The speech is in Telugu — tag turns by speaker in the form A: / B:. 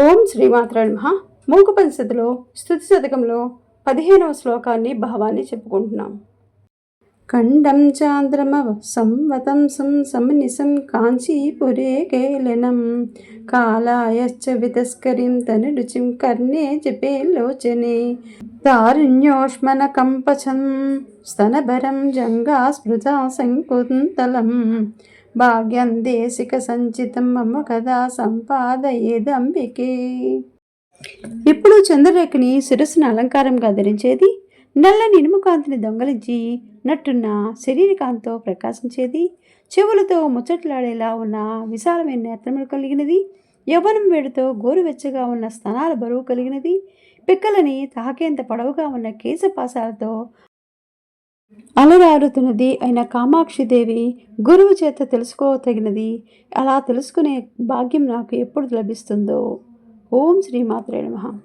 A: ఓం శ్రీమాత్ర మూక మూకపనిషత్తులో స్థుతి శతకంలో పదిహేనవ శ్లోకాన్ని భావాన్ని చెప్పుకుంటున్నాం. ఖండం చాంద్రమవ సంవతం సం సమనిసం కాంచీపురే కేలనం. కాలాయశ్చ వితస్కరిం తనురుచిం కర్ణే జపే లోచనే. తారుణ్యోష్మన కంపచం స్తనభరం జంగా స్మృతా సంకుంతలం. భాగ్యం దేశిక సంచితం మమ కదా సంపాదయేదంబికే ఇప్పుడు చంద్రరేఖని శిరస్సును అలంకారంగా ధరించేది నల్లని ఇనుముకాంతిని దొంగలించి నట్టున్న శరీరకాంతితో ప్రకాశించేది చెవులతో ముచ్చట్లాడేలా ఉన్న విశాలమైన నేత్రములు కలిగినది యవ్వనం వేడితో గోరువెచ్చగా ఉన్న స్తనాల బరువు కలిగినది పిక్కలని తాకేంత పొడవుగా ఉన్న కేశపాసాలతో అలరారుతున్నది అయిన కామాక్షిదేవి గురువు చేత తెలుసుకోతగినది. అలా తెలుసుకునే భాగ్యం నాకు ఎప్పుడు లభిస్తుందో. ఓం శ్రీమాత్రే నమ.